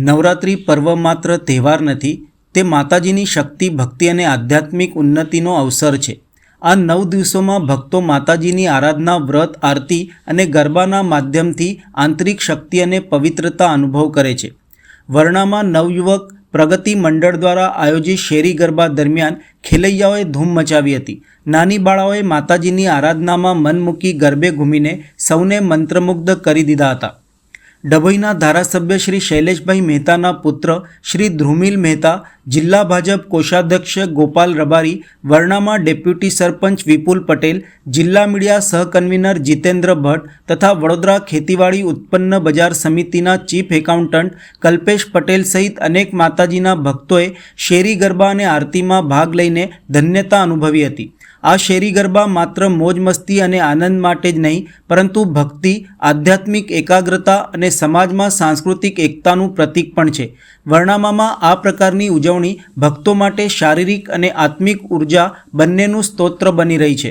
નવરાત્રિ પર્વ માત્ર તહેવાર નથી, તે માતાજીની શક્તિ, ભક્તિ અને આધ્યાત્મિક ઉન્નતિનો અવસર છે. આ નવ દિવસોમાં ભક્તો માતાજીની આરાધના, વ્રત, આરતી અને ગરબાના માધ્યમથી આંતરિક શક્તિ અને પવિત્રતા અનુભવ કરે છે. વર્ણામાં નવયુવક પ્રગતિ મંડળ દ્વારા આયોજિત શેરી ગરબા દરમિયાન ખેલૈયાઓએ ધૂમ મચાવી હતી. નાની બાળાઓએ માતાજીની આરાધનામાં મન મૂકી ગરબે ઘૂમીને સૌને મંત્રમુગ્ધ કરી દીધા હતા. ડભોઈના ધારાસભ્ય શ્રી શૈલેષભાઈ મહેતાના પુત્ર શ્રી ધ્રુમિલ મહેતા જિલ્લા ભાજપ કોષાધ્યક્ષ ગોપાલ રબારી, વર્ણામાં ડેપ્યુટી સરપંચ વિપુલ પટેલ, જિલ્લા મીડિયા સહકન્વીનર જીતેન્દ્ર ભટ્ટ તથા વડોદરા ખેતીવાડી ઉત્પન્ન બજાર સમિતિના ચીફ એકાઉન્ટન્ટ કલ્પેશ પટેલ સહિત અનેક માતાજીના ભક્તોએ શેરી ગરબા અને આરતીમાં ભાગ લઈને ધન્યતા અનુભવી હતી. આ શેરી ગરબા માત્ર મોજ મસ્તી અને આનંદ માટે જ નહીં, પરંતુ ભક્તિ, આધ્યાત્મિક એકાગ્રતા અને સમાજમાં સાંસ્કૃતિક એકતાનું પ્રતીક પણ છે. વર્ણામામાં આ પ્રકારની ઉજવણી ભક્તો માટે શારીરિક અને આત્મિક ઊર્જા બંનેનું સ્તોત્ર બની રહી છે.